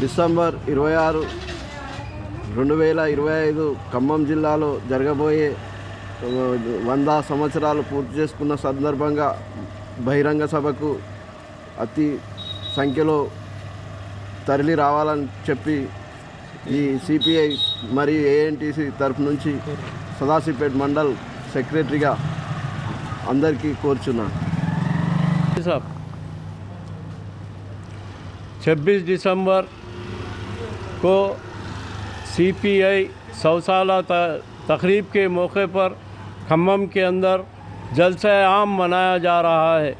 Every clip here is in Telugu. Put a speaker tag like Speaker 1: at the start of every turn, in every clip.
Speaker 1: డిసెంబర్ ఇరవై ఆరు రెండు వేల ఇరవై ఐదు ఖమ్మం జిల్లాలో జరగబోయే ఆ, వంద సంవత్సరాలు పూర్తి చేసుకున్న సందర్భంగా బహిరంగ సభకు అతి సంఖ్యలో తరలి రావాలని చెప్పి ఈ సిపిఐ మరియు ఏఎన్టీసీ తరఫు నుంచి సదాశివపేట్ మండల్ సెక్రటరీగా అందరికీ కోరుచున్నాను
Speaker 2: साहब 26 दिसंबर को सीपीआई सौ साल तकरीब के मौके पर खम्मम के अंदर जलसा आम मनाया जा रहा है।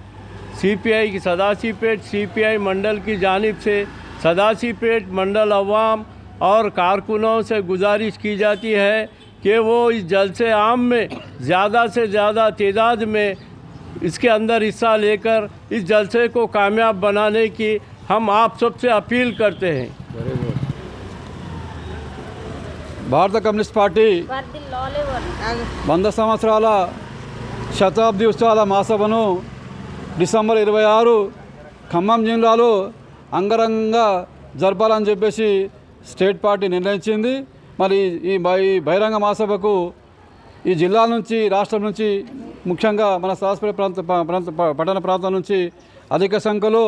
Speaker 2: सीपीआई की सदासी पेट सीपीआई मंडल की जानिब से सदासी पेट मंडल अवाम और कारकुनों से गुजारिश की जाती है कि वो इस जलसे आम में ज़्यादा से ज़्यादा तादाद में इसके अंदर हिस्सा लेकर इस जलसे को कामयाब बनाने की हम आप सबसे अपील करते हैं।
Speaker 3: భారత కమ్యూనిస్ట్ పార్టీ. వంద సంవత్సరాల శతాబ్ది ఉత్సవాల మహాసభను డిసెంబర్ ఇరవై ఆరు ఖమ్మం జిల్లాలో అంగరంగంగా జరపాలని చెప్పేసి స్టేట్ పార్టీ నిర్ణయించింది మరి ఈ బహిరంగ మహాసభకు ఈ జిల్లా నుంచి రాష్ట్రం నుంచి ముఖ్యంగా మన సరస్వతి ప్రాంత ప్రాంత పట్టణ ప్రాంతం నుంచి అధిక సంఖ్యలో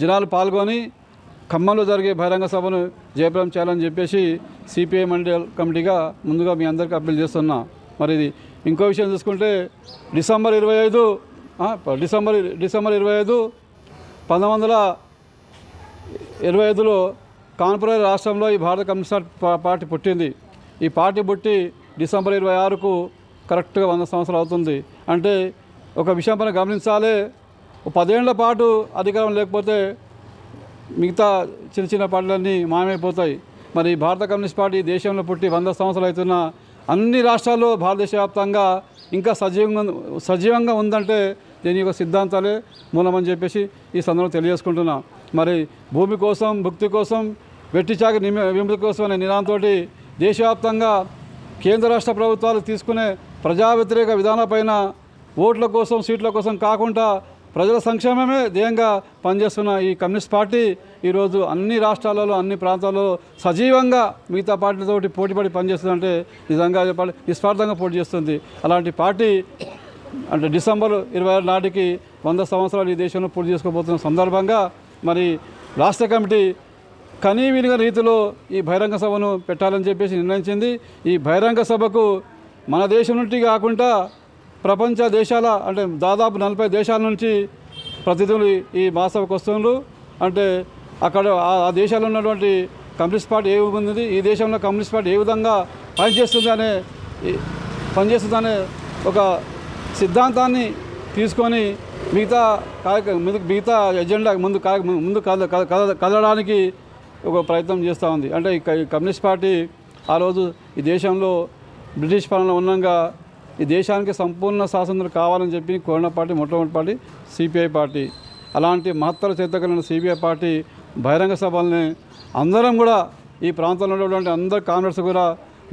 Speaker 3: జనాలు పాల్గొని ఖమ్మంలో జరిగే బహిరంగ సభను జయప్రదం చేయాలని చెప్పేసి సిపిఐ మండల్ కమిటీగా ముందుగా మీ అందరికీ అప్పీల్ చేస్తున్నా. మరి ఇది ఇంకో విషయం చూసుకుంటే డిసెంబర్ ఇరవై ఐదు డిసెంబర్ డిసెంబర్ ఇరవై ఐదు పంతొమ్మిది వందల ఇరవై ఐదులో కాన్పుర రాష్ట్రంలో ఈ భారత కమ్యూనిస్ట్ పార్టీ పుట్టింది. ఈ పార్టీ పుట్టి డిసెంబర్ ఇరవై ఆరుకు కరెక్ట్గా వంద సంవత్సరాలు అవుతుంది. అంటే ఒక విషయం పైన గమనించాలి పదేళ్ళ పాటు అధికారం లేకపోతే మిగతా చిన్న చిన్న పార్టీలన్నీ మాయమైపోతాయి. మరి భారత కమ్యూనిస్ట్ పార్టీ దేశంలో పుట్టి వంద సంవత్సరాలు అవుతున్న అన్ని రాష్ట్రాల్లో భారతదేశ వ్యాప్తంగా ఇంకా సజీవంగా సజీవంగా ఉందంటే దీని యొక్క సిద్ధాంతాలే మూలమని చెప్పేసి ఈ సందర్భంలో తెలియజేసుకుంటున్నా. మరి భూమి కోసం భుక్తి కోసం వెట్టి చాకి నిమి విముక్తి కోసం అనే నినాదంతో దేశవ్యాప్తంగా కేంద్ర రాష్ట్ర ప్రభుత్వాలు తీసుకునే ప్రజా వ్యతిరేక విధానాలపైన ఓట్ల కోసం సీట్ల కోసం కాకుండా ప్రజల సంక్షేమమే ధ్యేయంగా పనిచేస్తున్న ఈ కమ్యూనిస్ట్ పార్టీ ఈరోజు అన్ని రాష్ట్రాలలో అన్ని ప్రాంతాల్లో సజీవంగా మిగతా పార్టీలతోటి పోటీపడి పనిచేస్తుందంటే నిజంగా చెప్పాలి నిస్వార్థంగా పోటీ చేస్తుంది. అలాంటి పార్టీ అంటే డిసెంబర్ ఇరవై ఆరు నాటికి వంద సంవత్సరాలు ఈ దేశంలో పూర్తి చేసుకోబోతున్న సందర్భంగా మరి రాష్ట్ర కమిటీ కనీవినిగా రీతిలో ఈ బహిరంగ సభను పెట్టాలని చెప్పేసి నిర్ణయించింది. ఈ బహిరంగ సభకు మన దేశం నుండి కాకుండా ప్రపంచ దేశాల అంటే దాదాపు నలభై దేశాల నుంచి ప్రతినిధులు ఈ మహాసభకు వస్తున్నారు అంటే అక్కడ ఆ- దేశాలు దేశాల్లో ఉన్నటువంటి కమ్యూనిస్ట్ పార్టీ ఏ ఉంది ఈ దేశంలో కమ్యూనిస్ట్ పార్టీ ఏ విధంగా పనిచేస్తుంది అనే పనిచేస్తుందనే ఒక సిద్ధాంతాన్ని తీసుకొని మిగతా కార్యక్రమం మిగతా ఎజెండా ముందు కార్య- ముందు కద కదలడానికి ఒక ప్రయత్నం చేస్తూ ఉంది. అంటే ఈ కమ్యూనిస్ట్ పార్టీ ఆ రోజు ఈ దేశంలో బ్రిటిష్ పాలన ఉన్నంగా ఈ దేశానికి సంపూర్ణ స్వాతంత్రం కావాలని చెప్పి కోరిన పార్టీ మొట్టమొదటి పార్టీ సిపిఐ పార్టీ. అలాంటి మహత్తర చేత కలిగిన సిపిఐ పార్టీ బహిరంగ సభల్ని అందరం కూడా ఈ ప్రాంతంలో ఉన్నటువంటి అందరు కాంగ్రెస్ కూడా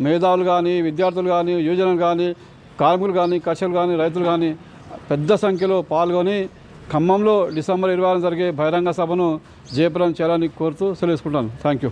Speaker 3: మేధావులు కానీ విద్యార్థులు కానీ యువజనులు కానీ కార్మికులు కానీ కర్షకులు కానీ రైతులు కానీ పెద్ద సంఖ్యలో పాల్గొని ఖమ్మంలో డిసెంబర్ ఇరవై ఆరు జరిగే బహిరంగ సభను జయప్రదం చేయాలని కోరుతూ సెలవుసుకుంటాను థ్యాంక్ యూ